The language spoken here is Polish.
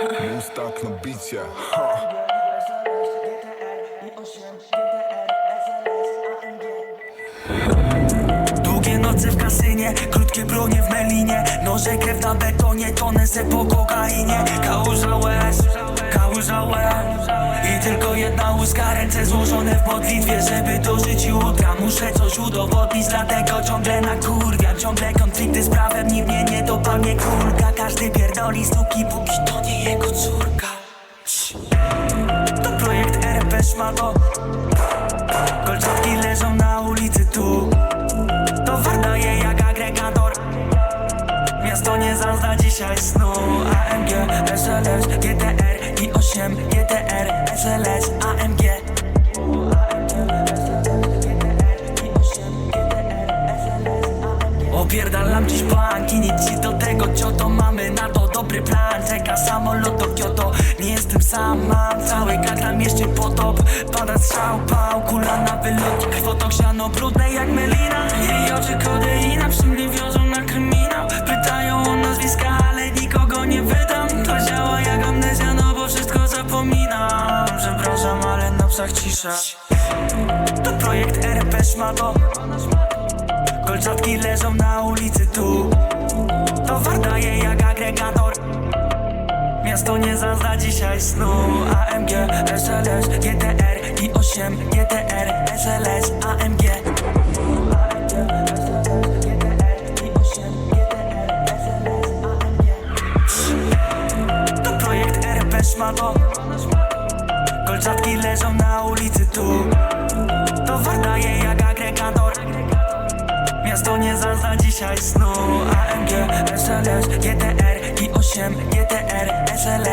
Mustak na bicie ha. Długie noce w kasynie, krótkie bronie w melinie Noże krew na betonie, tonę se po kokainie Kałuża łez, łyska, ręce złożone w modlitwie Żeby dożyć jutra, muszę coś udowodnić Dlatego ciągle na kurwiam, ciągle konflikty z prawem Nikt mnie nie dopadnie kulka Każdy pierdoli stuki, póki to nie jego córka. To projekt RP Szmato. Kolczatki leżą na ulicy tu. Towar daje jak agregator. Miasto nie zazna dzisiaj snu. AMG, SLS, GTR, I8, GTR, SLS, AMG Opierdalam dziś banki, nic ci do tego cioto Mamy na to dobry plan, czeka samolot do Kyoto Nie jestem sam, mam cały kaklam jeszcze potop Pada strzał, pał, kula na wylot Krwotok siano brudne jak melina. Jej oczy kodeina, przy cisza. To projekt RP Szmato. Kolczatki leżą na ulicy tu. Towar daje jak agregator. Miasto nie zazna dzisiaj snu. AMG, SLS, GTR, I8, GTR, SLS, AMG To projekt RP Szmato Kolczatki leżą na ulicy tu. Towar daje jak agregator. Miasto nie zazna dzisiaj snu. AMG, SLS, GTR, I8, GTR, SLS,